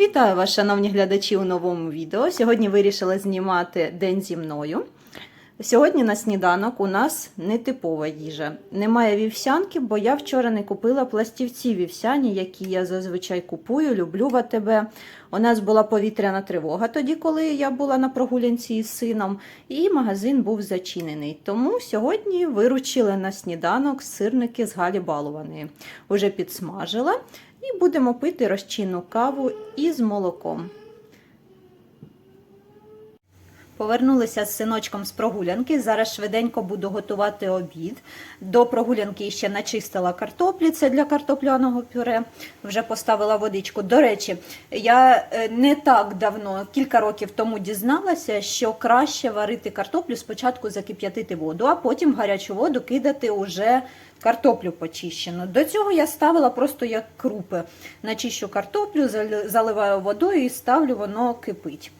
Вітаю вас, шановні глядачі, у новому відео. Сьогодні вирішила знімати день зі мною. Сьогодні на сніданок у нас нетипова їжа. Немає вівсянки, бо я вчора не купила пластівці вівсяні, які я зазвичай купую, люблю в АТБ. У нас була повітряна тривога тоді, коли я була на прогулянці із сином, і магазин був зачинений. Тому сьогодні виручили на сніданок сирники з Галі Балуваної. Уже підсмажила і будемо пити розчинну каву із молоком. Повернулися з синочком з прогулянки. Зараз швиденько буду готувати обід. До прогулянки ще начистила картоплі, це для картопляного пюре. Вже поставила водичку. До речі, я е, не так давно, кілька років тому дізналася, що краще варити картоплю спочатку закип'ятити воду, а потім в гарячу воду кидати уже картоплю почищену. До цього я ставила просто як крупи. Начищу картоплю, заливаю водою і ставлю, воно кипить.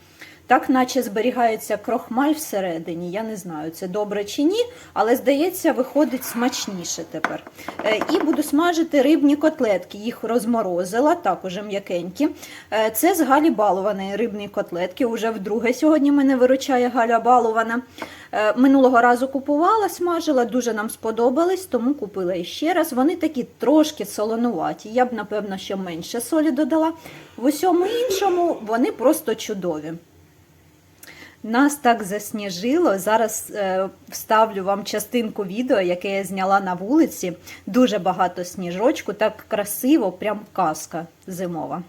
Так, наче зберігається крохмаль всередині. Я не знаю, це добре чи ні, але здається, виходить смачніше тепер. Е, І буду смажити рибні котлетки. Їх розморозила, так уже м'якенькі. Е, Це з Галі Балованої рибні котлетки. Уже вдруге сьогодні мене виручає Галя Балована. Е, Минулого разу купувала, смажила, дуже нам сподобались, тому купила іще раз. Вони такі трошки солонуваті. Я б, напевно, що менше солі додала. В усьому іншому вони просто чудові. Нас так засніжило. Зараз е, вставлю вам частинку відео, яке я зняла на вулиці. Дуже багато сніжочку, так красиво, прям казка зимова.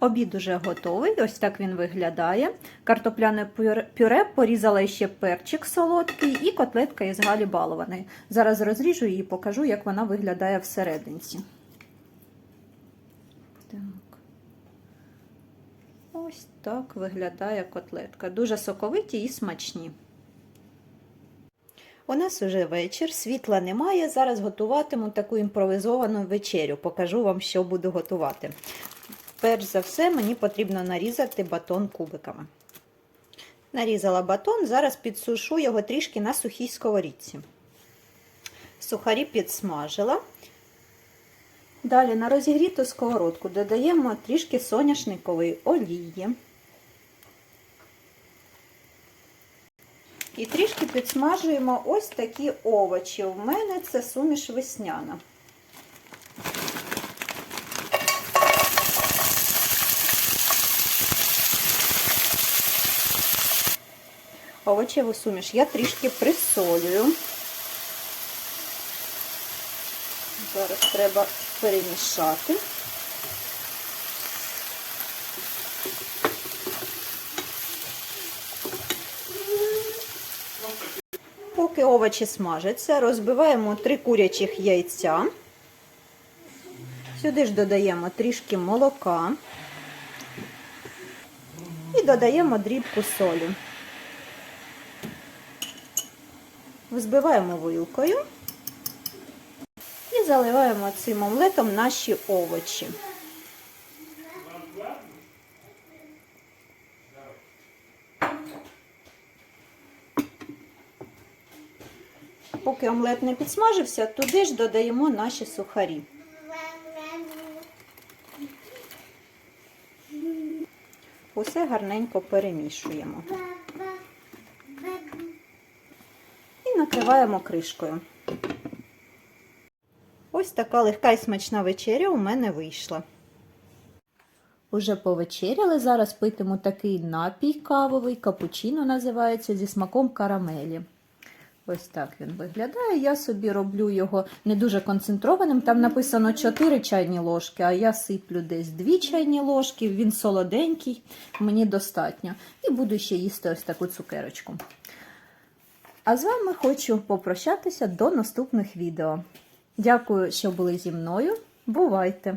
Обід уже готовий, ось так він виглядає. Картопляне пюре- порізала ще перчик солодкий і котлетка із Галі Балованої. Зараз розріжу її і покажу, як вона виглядає всерединці. Так. Ось так виглядає котлетка. Дуже соковиті і смачні. У нас уже вечір, світла немає. Зараз готуватиму таку імпровізовану вечерю. Покажу вам, що буду готувати. Перш за все, мені потрібно нарізати батон кубиками. Нарізала батон, зараз підсушу його трішки на сухій сковорідці. Сухарі підсмажила. Далі на розігріту сковородку додаємо трішки соняшникової олії. І трішки підсмажуємо ось такі овочі. У мене це суміш весняна. Овочеву суміш я трішки присолюю. Зараз треба перемішати. Поки овочі смажаться, розбиваємо три курячих яйця. Сюди ж додаємо трішки молока і додаємо дрібку солі. Взбиваємо вилкою і заливаємо цим омлетом наші овочі. Поки омлет не підсмажився, туди ж додаємо наші сухарі. Усе гарненько перемішуємо. І накриваємо кришкою. Ось така легка і смачна вечеря у мене вийшла. Уже повечеряли. Зараз питиму такий напій кавовий, капучино називається зі смаком карамелі. Ось так він виглядає. Я собі роблю його не дуже концентрованим. Там написано 4 чайні ложки, а я сиплю десь 2 чайні ложки. Він солоденький, мені достатньо. І буду ще їсти ось таку цукерочку. А з вами хочу попрощатися до наступних відео. Дякую, що були зі мною. Бувайте!